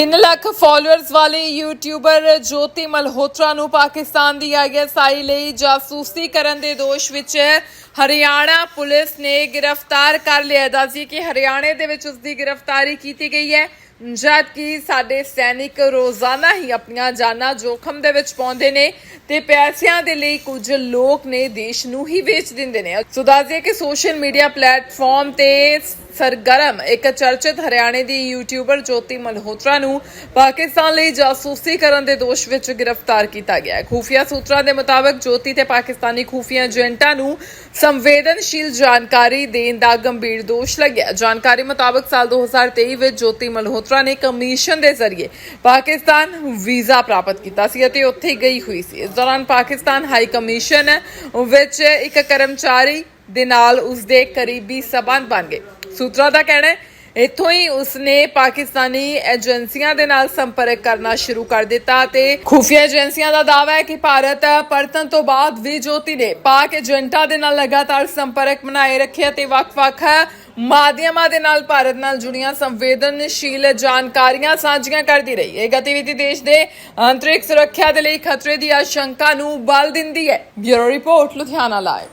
3 lakh followers ਵਾਲੇ YouTuber Jyoti Malhotra ਨੂੰ ਪਾਕਿਸਤਾਨ ਦੀ ISI ਲਈ ਜਾਸੂਸੀ ਕਰਨ ਦੇ ਦੋਸ਼ ਵਿੱਚ ਹਰਿਆਣਾ ਪੁਲਿਸ ਨੇ ਗ੍ਰਿਫਤਾਰ ਕਰ ਲਿਆ। ਦੱਸੀ ਕਿ ਹਰਿਆਣੇ ਦੇ ਵਿੱਚ ਉਸ ਦੀ ਗ੍ਰਿਫਤਾਰੀ ਕੀਤੀ ਗਈ ਹੈ ਜਦ ਕਿ ਸਾਡੇ ਸੈਨਿਕ ਰੋਜ਼ਾਨਾ ਹੀ ਆਪਣੀਆਂ ਜਾਨਾਂ ਜੋਖਮ ਦੇ ਵਿੱਚ ਪਾਉਂਦੇ ਨੇ ਤੇ ਪੈਸਿਆਂ ਦੇ ਲਈ ਕੁਝ ਲੋਕ ਨੇ ਦੇਸ਼ ਨੂੰ ਹੀ ਵੇਚ ਦਿੰਦੇ ਨੇ। ਸੋ ਦੱਸ ਕਿ ਸੋਸ਼ਲ ਮੀਡੀਆ ਪਲੇਟਫਾਰਮ ਤੇ ਸਰਗਰਮ ਇੱਕ ਚਰਚਿਤ ਹਰਿਆਣੇ ਦੀ ਯੂਟਿਊਬਰ ਜੋਤੀ ਮਲਹੋਤਰਾ ਨੂੰ ਪਾਕਿਸਤਾਨ ਲਈ ਜਾਸੂਸੀ ਕਰਨ ਦੇ ਦੋਸ਼ ਵਿੱਚ ਗ੍ਰਿਫਤਾਰ ਕੀਤਾ ਗਿਆ ਹੈ। ਖੂਫੀਆ ਸੂਤਰਾਂ ਦੇ ਮੁਤਾਬਕ ਜੋਤੀ ਤੇ ਪਾਕਿਸਤਾਨੀ ਖੂਫੀਆ ਏਜੰਟਾਂ ਨੂੰ ਸੰਵੇਦਨਸ਼ੀਲ ਜਾਣਕਾਰੀ ਦੇਣ ਦਾ ਗੰਭੀਰ ਦੋਸ਼ ਲੱਗਿਆ ਜਾਣਕਾਰੀ ਮੁਤਾਬਕ ਸਾਲ 2023 ਵਿੱਚ ਜੋਤੀ ਮਲਹੋਤਰਾ ਨੇ ਕਮਿਸ਼ਨ ਦੇ ਜ਼ਰੀਏ ਪਾਕਿਸਤਾਨ ਵੀਜ਼ਾ ਪ੍ਰਾਪਤ ਕੀਤਾ ਸੀ ਅਤੇ ਉੱਥੇ ਗਈ ਹੋਈ ਸੀ। ਇਸ ਦੌਰਾਨ ਪਾਕਿਸਤਾਨ ਹਾਈ ਕਮਿਸ਼ਨ ਵਿੱਚ ਇੱਕ ਕਰਮਚਾਰੀ ਦੇ ਨਾਲ ਉਸਦੇ ਕਰੀਬੀ ਸਬੰਧ ਬਣ ਗਏ। ਸੂਤਰਾਂ ਦਾ ਕਹਿਣਾ ਹੈ, ਇੱਥੋਂ ਹੀ ਉਸਨੇ ਪਾਕਿਸਤਾਨੀ ਏਜੰਸੀਆਂ ਦੇ ਨਾਲ ਸੰਪਰਕ ਕਰਨਾ ਸ਼ੁਰੂ ਕਰ ਦਿੱਤਾ ਤੇ ਖੁਫੀਆ ਏਜੰਸੀਆਂ ਦਾ ਦਾਅਵਾ ਹੈ ਕਿ ਭਾਰਤ ਪਰਤਨ ਤੋਂ ਬਾਅਦ ਵੀ ਜੋਤੀ ਨੇ ਪਾਕ ਏਜੰਟਾਂ ਦੇ ਨਾਲ ਲਗਾਤਾਰ ਸੰਪਰਕ ਬਣਾਏ ਰੱਖਿਆ ਤੇ ਵੱਖ-ਵੱਖ ਮਾਧਿਅਮਾਂ ਦੇ ਨਾਲ ਭਾਰਤ ਨਾਲ ਜੁੜੀਆਂ ਸੰਵੇਦਨਸ਼ੀਲ ਜਾਣਕਾਰੀਆਂ ਸਾਂਝੀਆਂ ਕਰਦੀ ਰਹੀ। ਇਹ ਗਤੀਵਿਧੀ ਦੇਸ਼ ਦੇ ਅੰਤਰਿਕ ਸੁਰੱਖਿਆ ਦੇ ਲਈ ਖਤਰੇ ਦੀ ਆਸ਼ੰਕਾ ਨੂੰ ਬਲ ਦਿੰਦੀ ਹੈ। Bureau report, Ludhiana live.